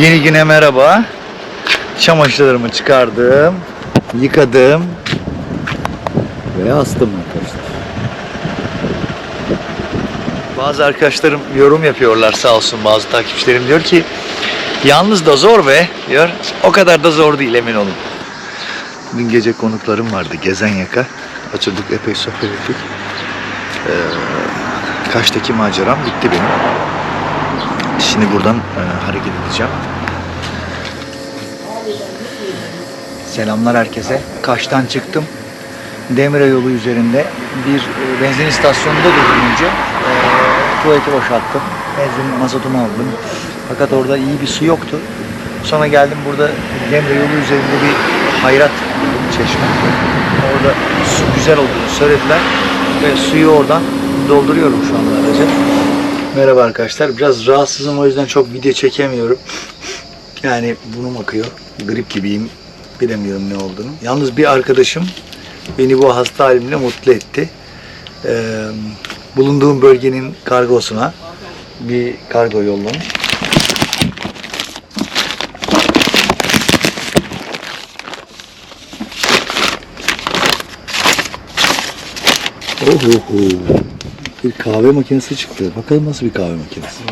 Yeni güne merhaba. Çamaşırlarımı çıkardım, yıkadım ve astım arkadaşlar. Bazı arkadaşlarım yorum yapıyorlar sağ olsun bazı takipçilerim diyor ki yalnız da zor be diyor. O kadar da zor değil emin olun. Dün gece konuklarım vardı gezen yaka. Oturduk epey sohbet ettik. Ee, Kaş'taki maceram bitti benim. Şimdi buradan e, hareket edeceğim. Selamlar herkese. Kaş'tan çıktım. Demire yolu üzerinde bir e, benzin istasyonunda durdum önce. E, tuvaleti boşalttım. Benzin mazotumu aldım. Fakat orada iyi bir su yoktu. Sonra geldim burada Demire yolu üzerinde bir hayrat çeşme. Orada su güzel olduğunu söylediler. Ve suyu oradan dolduruyorum şu anda araca. Merhaba arkadaşlar. Biraz rahatsızım o yüzden çok video çekemiyorum. Yani burnum akıyor. Grip gibiyim. Bilemiyorum ne olduğunu. Yalnız bir arkadaşım beni bu hasta halimle mutlu etti. Ee, bulunduğum bölgenin kargosuna bir kargo yollamış. Oho. Bir kahve makinesi çıktı. Bakalım nasıl bir kahve makinesi.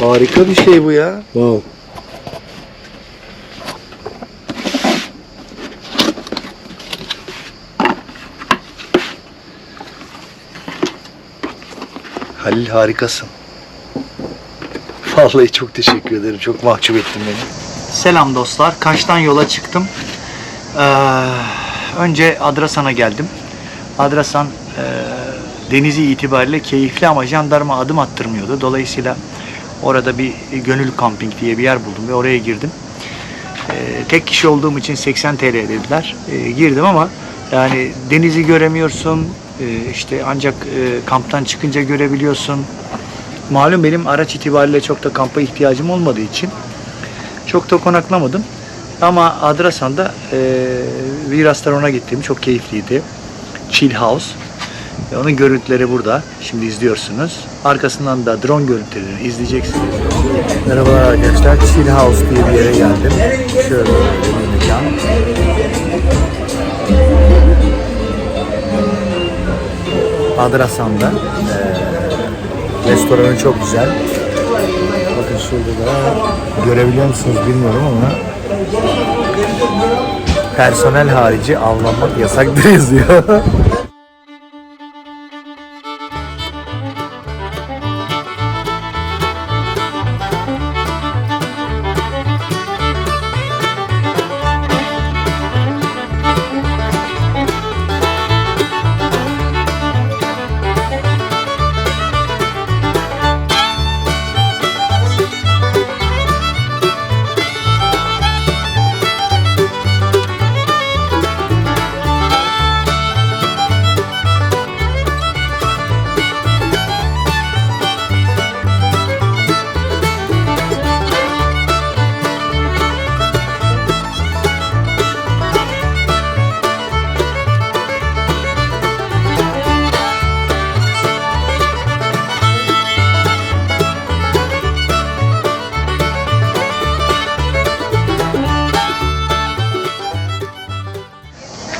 Harika bir şey bu ya. Wow. Halil harikasın. Vallahi çok teşekkür ederim. Çok mahcup ettin beni. Selam dostlar. Kaş'tan yola çıktım. Ee, önce Adrasan'a geldim. Adrasan e, denizi itibariyle keyifli ama jandarma adım attırmıyordu. Dolayısıyla orada bir gönül kamping diye bir yer buldum ve oraya girdim. Ee, tek kişi olduğum için 80 TL dediler. Ee, girdim ama yani denizi göremiyorsun. Ee, işte ancak e, kamptan çıkınca görebiliyorsun. Malum benim araç itibariyle çok da kampa ihtiyacım olmadığı için çok da konaklamadım. Ama Adrasan'da e, bir restorana gittim. Çok keyifliydi. Chill House. E, onun görüntüleri burada. Şimdi izliyorsunuz. Arkasından da drone görüntülerini izleyeceksiniz. Merhabalar arkadaşlar. Chill House diye bir yere geldim. Şöyle bir mekan. Adrasan'da. E, restoranı çok güzel. Bakın şurada da görebiliyor musunuz bilmiyorum ama personel harici avlanmak yasaktır yazıyor.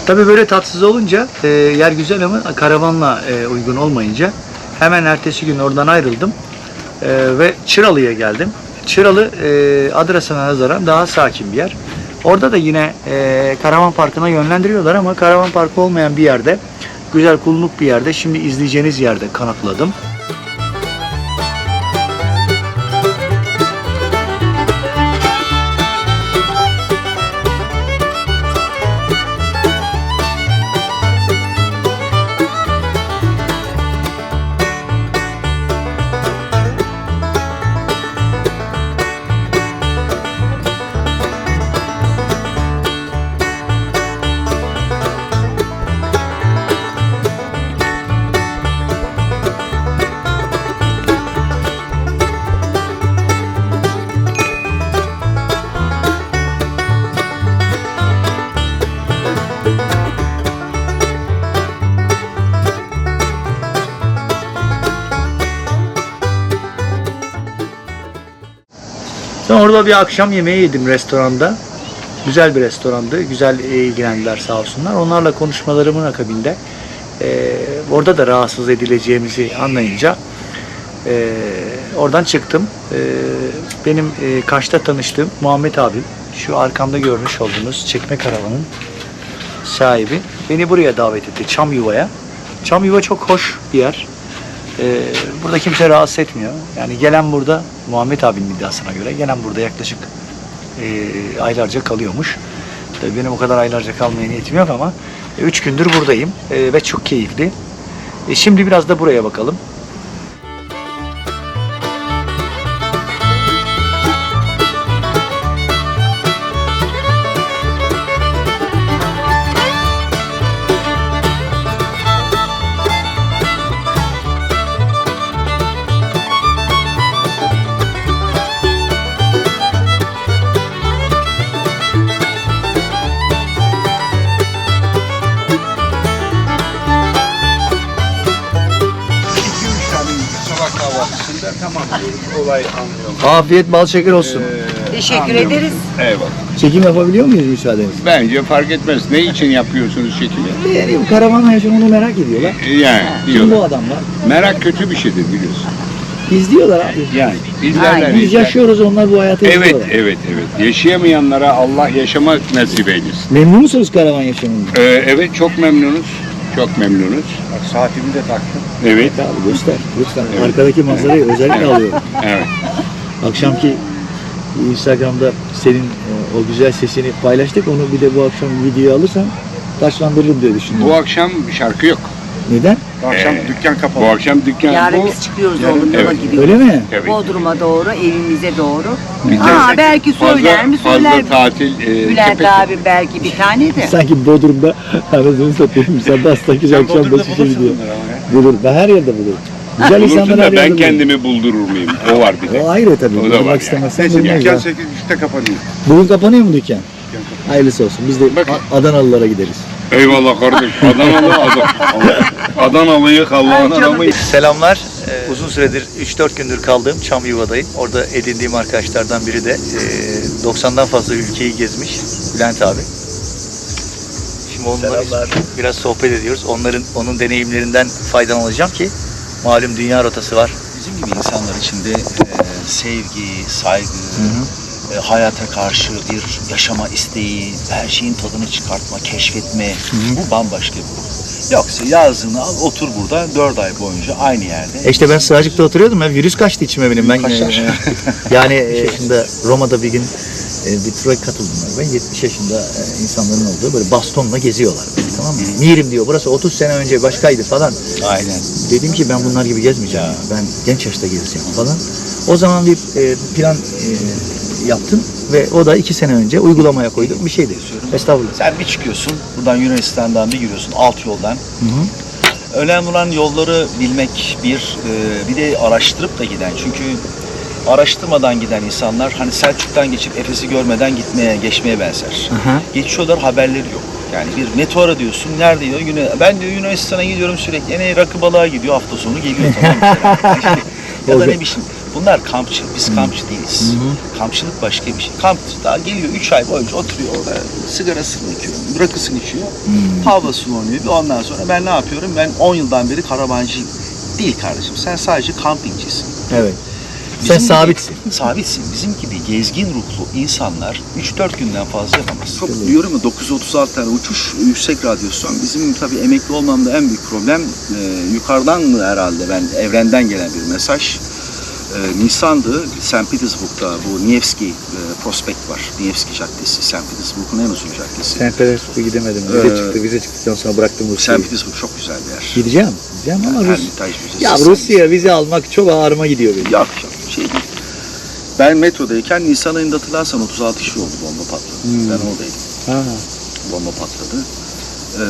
Tabii böyle tatsız olunca e, yer güzel ama karavanla e, uygun olmayınca hemen ertesi gün oradan ayrıldım e, ve Çıralı'ya geldim. Çıralı e, Adrasan'a nazaran daha sakin bir yer. Orada da yine e, karavan parkına yönlendiriyorlar ama karavan parkı olmayan bir yerde, güzel kulunluk bir yerde, şimdi izleyeceğiniz yerde kanakladım. Orada bir akşam yemeği yedim restoranda. Güzel bir restorandı. Güzel e, ilgilendiler sağ olsunlar. Onlarla konuşmalarımın akabinde e, orada da rahatsız edileceğimizi anlayınca e, oradan çıktım. E, benim e, Kaş'ta tanıştığım Muhammed abim, şu arkamda görmüş olduğunuz çekme karavanın sahibi beni buraya davet etti Çam Yuva'ya. Çam Yuva çok hoş bir yer. Ee, burada kimse rahatsız etmiyor. Yani gelen burada Muhammed abinin iddiasına göre gelen burada yaklaşık e, aylarca kalıyormuş. Tabii benim o kadar aylarca kalmaya niyetim yok ama 3 gündür buradayım e, ve çok keyifli. E, şimdi biraz da buraya bakalım. Olay anlıyorum. Afiyet bal şeker olsun. Teşekkür Anlıyorum. ederiz. Eyvallah. Çekim yapabiliyor muyuz müsaadeniz? Bence fark etmez. Ne için yapıyorsunuz çekimi? Yani bu karavan yaşamını merak ediyorlar. E, Yani Kim bu diyorlar. adamlar? Merak kötü bir şeydir biliyorsun. İzliyorlar abi. Yani izlerler. Biz izler. yaşıyoruz onlar bu hayatı Evet, yaşıyorlar. evet, evet. Yaşayamayanlara Allah yaşama nasip eylesin. Memnun musunuz karavan yaşamından? Ee, evet, çok memnunuz. Çok memnunuz. Saatimi de taktım. Evet, Abi göster lütfen. Evet. Arkadaki manzarayı özellikle alıyorum. evet. Akşamki Instagram'da senin e, o güzel sesini paylaştık. Onu bir de bu akşam videoya alırsan taşlandırırım diye düşünüyorum. Bu akşam şarkı yok. Neden? Bu akşam Ee, dükkan kapalı. Bu akşam dükkan Yarın bu. biz çıkıyoruz Yarın- oğlum yola Evet. gidiyoruz. Öyle mi? Tabii. Bodrum'a doğru, evimize doğru. Bir Aa tane belki söyler mi fazla, söyler. Fazla tatil. E, Bülent sepeti. abi belki bir tane de. Sanki Bodrum'da anasını satayım. Sen de hastaki Sen akşam Bodrum'da da şişe bulursun gidiyor. bunları ama ya. Bulur. Ben her yerde bulurum. Güzel Bulursun insanlar her da yerde ben bulurum. kendimi buldurur muyum? O var bir de. O ayrı tabii. O da var Bulmak yani. istemezsen Neyse bulmaz dükkan ya. 8.30'da kapanıyor. Bugün kapanıyor mu dükkan? Hayırlısı olsun. Biz de Bak- A- Adanalılara gideriz. Eyvallah kardeş. Adanalı adam. Adanalı'yı Allah'ın adamı. Selamlar. Ee, uzun süredir 3-4 gündür kaldığım Çam Yuva'dayım. Orada edindiğim arkadaşlardan biri de e, 90'dan fazla ülkeyi gezmiş Bülent abi. Şimdi onlarla biraz sohbet ediyoruz. Onların onun deneyimlerinden faydalanacağım ki malum dünya rotası var. Bizim gibi insanlar içinde e, sevgi, saygı, e, hayata karşı bir yaşama isteği, her şeyin tadını çıkartma, keşfetme bu bambaşka bir ruh. Yoksa yazını al otur burada dört ay boyunca aynı yerde. E işte ben Sığacık'ta oturuyordum. Ya, virüs kaçtı içime benim. Ben Kaçar. e, yani e, yaşında Roma'da bir gün e, bir tura katıldım ben. Ben 70 yaşında e, insanların olduğu böyle bastonla geziyorlar. Böyle, tamam mı? Mirim diyor. Burası 30 sene önce başkaydı falan. Aynen. Dedim ki ben bunlar gibi gezmeyeceğim. Ben genç yaşta gezeceğim falan. O zaman bir e, plan e, yaptım ve o da iki sene önce uygulamaya koydum bir şeydi. Estağfurullah. Sen bir çıkıyorsun, buradan Yunanistan'dan bir giriyorsun alt yoldan. Hı hı. Önemli olan yolları bilmek bir, e, bir de araştırıp da giden. Çünkü araştırmadan giden insanlar hani Selçuk'tan geçip Efes'i görmeden gitmeye, geçmeye benzer. Aha. Geçiyorlar haberleri yok. Yani bir meteora diyorsun. Nerede diyor? Yunan- ben diyor Yunanistan'a gidiyorum sürekli. Yine rakı balığa gidiyor. Hafta sonu geliyor tamam? Yani ya da ne biçim. Bunlar kampçı. Biz kampçı değiliz. Kampçılık başka bir şey. Kampçı daha geliyor 3 ay boyunca oturuyor orada. Sigarasını içiyor. Rakısını içiyor. Tavlasını oynuyor. Bir Ondan sonra ben ne yapıyorum? Ben 10 yıldan beri karavancıyım. Değil kardeşim. Sen sadece kampingcisin. Evet. Bizim Sen gibi- sabitsin. Sabitsin. Bizim gibi gezgin ruhlu insanlar 3-4 günden fazla yapamaz. Çok diyorum ya 936 tane uçuş yüksek radyasyon. Bizim tabii emekli olmamda en büyük problem e, yukarıdan mı herhalde ben evrenden gelen bir mesaj. E, Nisan'dı St. Petersburg'da bu Nevski e, prospekt var. Nevski Caddesi. St. Petersburg'un en uzun caddesi. Sen Petersburg'a gidemedim. Vize Ee, çıktı. Vize çıktıktan sonra bıraktım St. Rusya'yı. Petersburg çok güzel bir yer. Gideceğim. Gideceğim ama Yani Rus... Hermitage Müzesi. Ya Rusya vize almak çok ağrıma gidiyor benim. Yok yok şey değil. Ben metrodayken Nisan ayında hatırlarsan 36 kişi oldu bomba patladı. Hmm. Ben oradaydım. Ha. bomba patladı. Ee,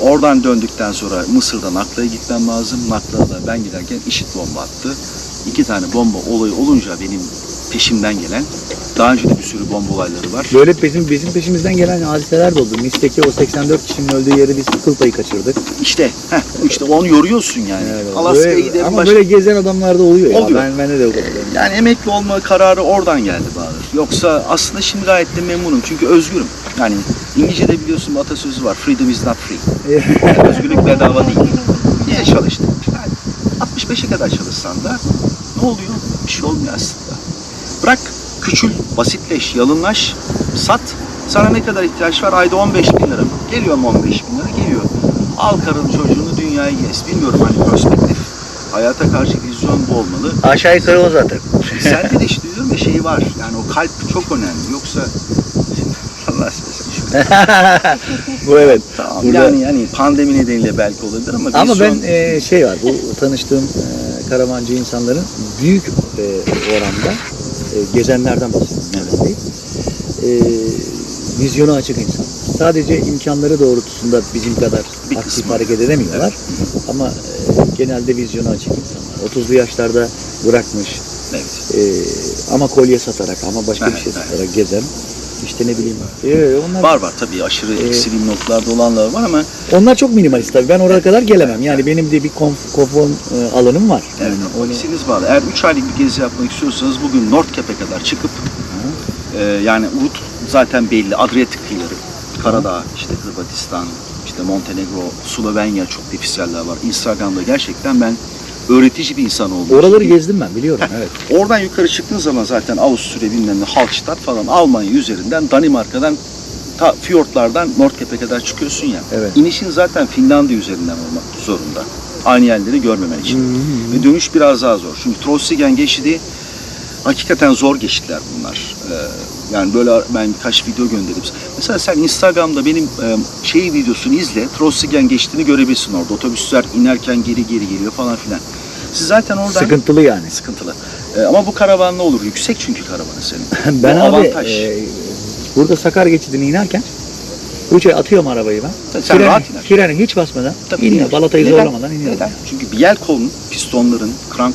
oradan döndükten sonra Mısır'dan Nakla'ya gitmem lazım. Nakla'da da ben giderken işit bomba attı. İki tane bomba olayı olunca benim peşimden gelen. Daha önce de bir sürü bomba olayları var. Böyle bizim bizim peşimizden gelen hadiseler de oldu. Nice'deki o 84 kişinin öldüğü yeri biz kıl payı kaçırdık. İşte, heh, işte onu yoruyorsun yani. Evet, Alaska'yı böyle- gidelim Ama başka- böyle gezen adamlarda oluyor ya. Oluyor. Ben bende de yok. Yani emekli olma kararı oradan geldi Bahadır. Yoksa aslında şimdi gayet de memnunum. Çünkü özgürüm. Yani İngilizce'de biliyorsun bir atasözü var. Freedom is not free. Yani özgürlük bedava değil. Niye çalıştın? Yani 65'e kadar çalışsan da ne oluyor? Bir şey olmuyor aslında. Bırak, küçül, basitleş, yalınlaş, sat. Sana ne kadar ihtiyaç var? Ayda 15 bin lira mı? Geliyor mu 15 bin lira? Geliyor. Al karın çocuğunu dünyayı gez. Bilmiyorum hani perspektif. Hayata karşı vizyon bu olmalı. Aşağı yukarı o zaten. Sende de işte diyorum ya şey var. Yani o kalp çok önemli. Yoksa Bu evet. Tamam. Burada- Yani yani pandemi nedeniyle belki olabilir ama Ama vizyon- ben e, şey var, bu tanıştığım e, karavancı insanların büyük e, oranda e, gezenlerden bahsediyorum. değil. E, vizyonu açık insan. Sadece imkanları doğrultusunda bizim kadar Bir aktif kısmı. hareket edemiyorlar. Ama e, genelde vizyonu açık insanlar. 30'lu yaşlarda bırakmış evet. e, ama kolye satarak ama başka bir Evet, şey evet. satarak gezen işte ne bileyim. E, onlar Var var tabii aşırı Ee, ekstrem noktalarda olanlar var ama Onlar çok minimalist tabii. Ben oraya kadar gelemem. Yani benim de bir konf- konfor e, alanım var. evet, Yani o ikisiniz bağlı. Eğer 3 aylık bir gezi yapmak istiyorsanız bugün North Cape'e kadar çıkıp e, yani rut zaten belli. Adriyatik kıyıları, Karadağ, işte Hırvatistan, işte Montenegro, Slovenya çok nefis yerler var. Instagram'da gerçekten ben öğretici bir insan oldum. Oraları gezdim ben biliyorum. Evet. Oradan yukarı çıktığın zaman zaten Avusturya bilmem ne Hallstatt falan Almanya üzerinden Danimarka'dan ta fiyortlardan Nordkap'e kadar çıkıyorsun ya. Evet. İnişin zaten Finlandiya üzerinden olmak zorunda. Aynı yerleri görmemen için. Ve dönüş biraz daha zor. Çünkü Trollstigen geçidi hakikaten zor geçitler bunlar. Ee, yani böyle ben birkaç video gönderdim. Mesela sen Instagram'da benim e, şey videosunu izle. Trollstigen geçtiğini görebilirsin orada. Otobüsler inerken geri geri geliyor falan filan. Siz zaten oradan Sıkıntılı yani. sıkıntılı. Ee, ama bu karavan ne olur? Yüksek çünkü karavanı senin. Ben Bu abi avantaj. e, burada Sakar geçidini inerken uçaya atıyorum arabayı ben. Sen rahat iner. Freni hiç basmadan Tabii iniyor. Balatayı Neden? zorlamadan iniyor. Neden? Çünkü bir yel kolun, pistonların, krank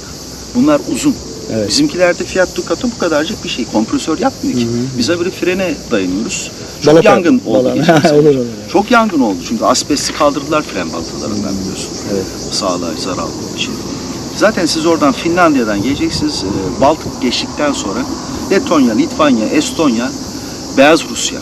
bunlar uzun. Evet. Bizimkilerde Fiat Ducato bu kadarcık bir şey. Kompresör yapmıyor ki. Biz böyle frene dayanıyoruz. Çok Balata- yangın oldu olur olur. Çok yangın oldu çünkü asbesti kaldırdılar fren balatalarından biliyorsun. Evet. Sağlığa zararlı olduğu için. Zaten siz oradan Finlandiya'dan geleceksiniz. Ee, Baltık geçtikten sonra Letonya, Litvanya, Estonya, Beyaz Rusya,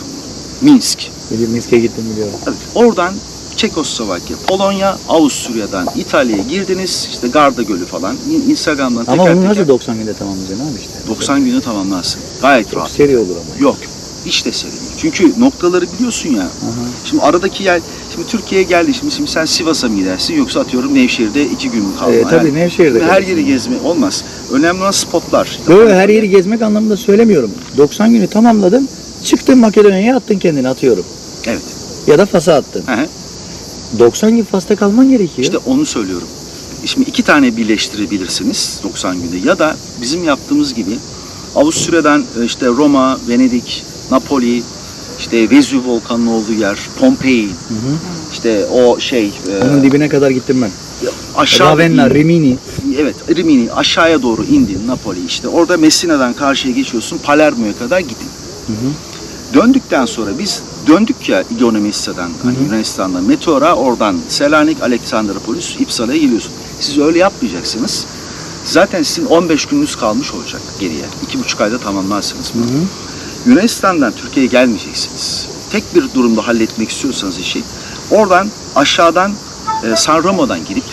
Minsk. Minsk'e gittim biliyorum. Oradan Çekoslovakya, Polonya, Avusturya'dan İtalya'ya girdiniz. İşte Garda Gölü falan. İn- Instagram'dan Ama teker onu teker nasıl 90 günde tamamlayacaksın abi işte. 90 günü tamamlarsın. Gayet Çok rahat. seri olur ama. Yok. Hiç de seri değil. Çünkü noktaları biliyorsun ya. Aha. Şimdi aradaki yer, şimdi Türkiye'ye geldi. Şimdi, şimdi sen Sivas'a mı gidersin yoksa atıyorum Nevşehir'de iki gün mü kalma? Ee, tabii Yani Nevşehir'de. her yeri gezme olmaz. Önemli olan spotlar. Böyle her yeri gezmek anlamında söylemiyorum. 90 günü tamamladın. Çıktın Makedonya'ya attın kendini atıyorum. Evet. Ya da Fas'a attın. Hı hı. 90 gün Fas'ta kalman gerekiyor. İşte onu söylüyorum. Şimdi iki tane birleştirebilirsiniz 90 günde ya da bizim yaptığımız gibi Avusturya'dan e, işte Roma, Venedik, Napoli, işte Vezüv volkanının olduğu yer, Pompei, Hı hı. işte o şey e, Onun dibine kadar gittim ben. aşağı Ravenna, Rimini. evet Rimini aşağıya doğru indin Napoli işte orada Messina'dan karşıya geçiyorsun Palermo'ya kadar gidin. Hı hı. Döndükten sonra biz döndük ya Ionemissa'dan, hani Yunanistan'dan Meteora, oradan Selanik, Aleksandropolis, İpsala'ya geliyorsun. Siz öyle yapmayacaksınız. Zaten sizin 15 gününüz kalmış olacak geriye. İki buçuk ayda tamamlarsınız bunu. Yunanistan'dan Türkiye'ye gelmeyeceksiniz. Tek bir durumda halletmek istiyorsanız işi, oradan aşağıdan e, San Ramo'dan girip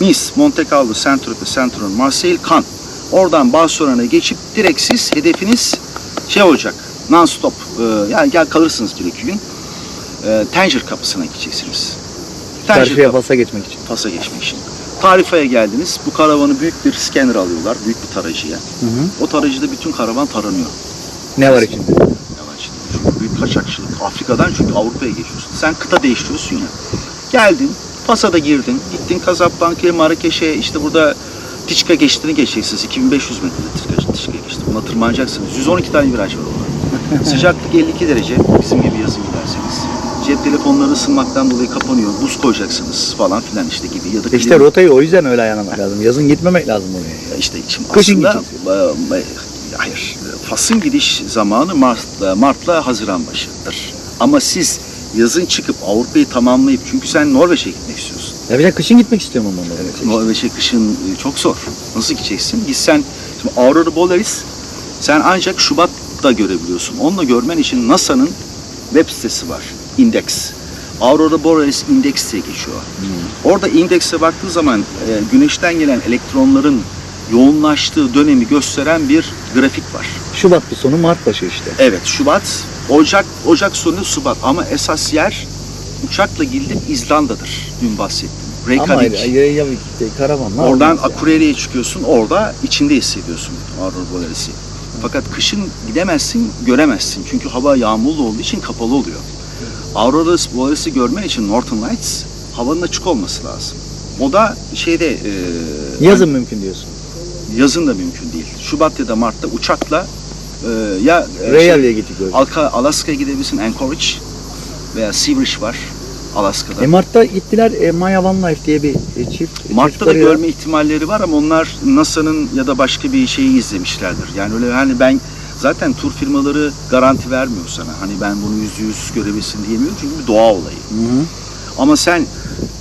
Nice, Monte Carlo, Saint-Tropez, Saint-Tropez, Marseille, Cannes. Oradan Barcelona'ya geçip direkt siz hedefiniz şey olacak, non-stop, e, yani gel kalırsınız bir iki gün. E, Tanger kapısına gideceksiniz. Tanger kapı- Fas'a geçmek için. Fas'a geçmek için. Tarifa'ya geldiniz. Bu karavanı büyük bir scanner alıyorlar. Büyük bir tarayıcıya. Hı hı. O tarayıcıda bütün karavan taranıyor. Ne var içinde? Yavaş. Çünkü büyük kaçakçılık. Afrika'dan çünkü Avrupa'ya geçiyorsun. Sen kıta değiştiriyorsun ya. Geldin, Fas'a da girdin. Gittin Casablanca'ya, Marrakeş'e, işte burada Tiçka geçtiğini geçeceksiniz. 2500 metre Tiçka, Tiçka geçti. Buna tırmanacaksınız. 112 tane viraj var. Sıcaklık 52 derece. Bizim gibi yazın giderseniz. Cep telefonları ısınmaktan dolayı kapanıyor. Buz koyacaksınız falan filan işte gibi. Ya da İşte rotayı o yüzden öyle ayarlamak lazım. Yazın gitmemek lazım oraya. Ya işte şimdi Kışın aslında e, e, hayır. Fas'ın gidiş zamanı Mart'la, Mart'la Haziran başıdır. Ama siz yazın çıkıp Avrupa'yı tamamlayıp çünkü sen Norveç'e gitmek istiyorsun. Ya bir de kışın gitmek istiyorum ama Norveç'e. Norveç'e kışın e, çok zor. Nasıl gideceksin? Gitsen şimdi Aurora Borealis sen ancak Şubat'ta görebiliyorsun. Onunla görmen için NASA'nın web sitesi var. Index. Aurora Borealis Index diye geçiyor. Orada indekse baktığı zaman e, güneşten gelen elektronların yoğunlaştığı dönemi gösteren bir grafik var. Şubat bu sonu Mart başı işte. Evet Şubat, Ocak, Ocak sonu Şubat ama esas yer uçakla gidip İzlanda'dır. Dün bahsettim. Reykjavik. ya karavan. Oradan Akureyre'ye çıkıyorsun, orada içinde hissediyorsun Aurora Borealis'i. Fakat kışın gidemezsin, göremezsin. Çünkü hava yağmurlu olduğu için kapalı oluyor. Aurora Borealis'i görmen için Northern Lights havanın açık olması lazım. O da şeyde e, mümkün diyorsun. yazın da mümkün değil. Şubat ya da Mart'ta uçakla e, ya e, şey, gittik Alka, Alaska'ya gidebilirsin Anchorage veya Seabridge var Alaska'da. E Mart'ta gittiler e, Maya Van Life diye bir e, çift. Mart'ta da görme ihtimalleri var ama onlar NASA'nın ya da başka bir şeyi izlemişlerdir. Yani öyle hani ben zaten tur firmaları garanti vermiyor sana. Hani ben bunu yüzde yüz görebilsin diyemiyorum çünkü bir doğa olayı. Hı hı. Ama sen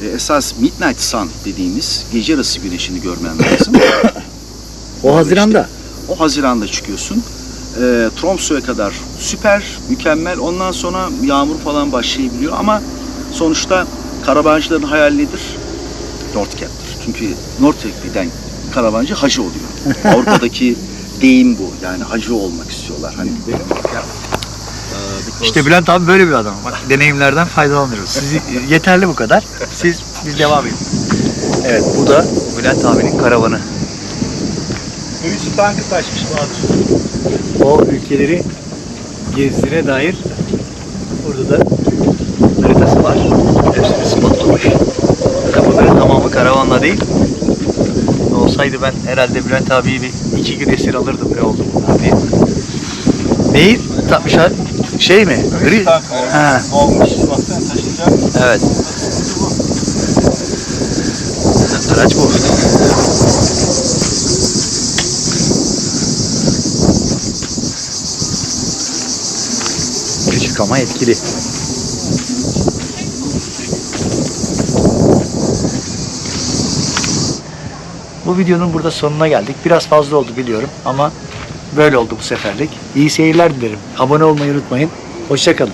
e, esas Midnight Sun dediğimiz gece yarısı güneşini görmen lazım. O Haziran'da. o Haziran'da çıkıyorsun. E, Tromsø'ya kadar süper, mükemmel. Ondan sonra yağmur falan başlayabiliyor ama sonuçta karavancıların hayali nedir? North Cap'tir. Çünkü giden karavancı hacı oluyor. Avrupa'daki deyim bu. Yani hacı olmak istiyorlar. Hani İşte Bülent abi böyle bir adam. Bak deneyimlerden faydalanıyoruz. Siz yeterli bu kadar. Siz biz devam edin. Evet bu da Bülent abinin karavanı. Kuyusu tankı taşmış Bahadır. O ülkeleri gezdiğine dair burada da haritası var. Hepsini spotlamış. Tabi bunların tamamı karavanla değil. Olsaydı ben herhalde Bülent abiyi bir iki gün esir alırdım ne oldu bunlar diye. Neyi takmışlar? Şey mi? Gri. Ha, olmuş. Baksana evet. Araç bu. Küçük ama etkili. Bu videonun burada sonuna geldik. Biraz fazla oldu biliyorum ama böyle oldu bu seferlik. İyi seyirler dilerim. Abone olmayı unutmayın. Hoşçakalın.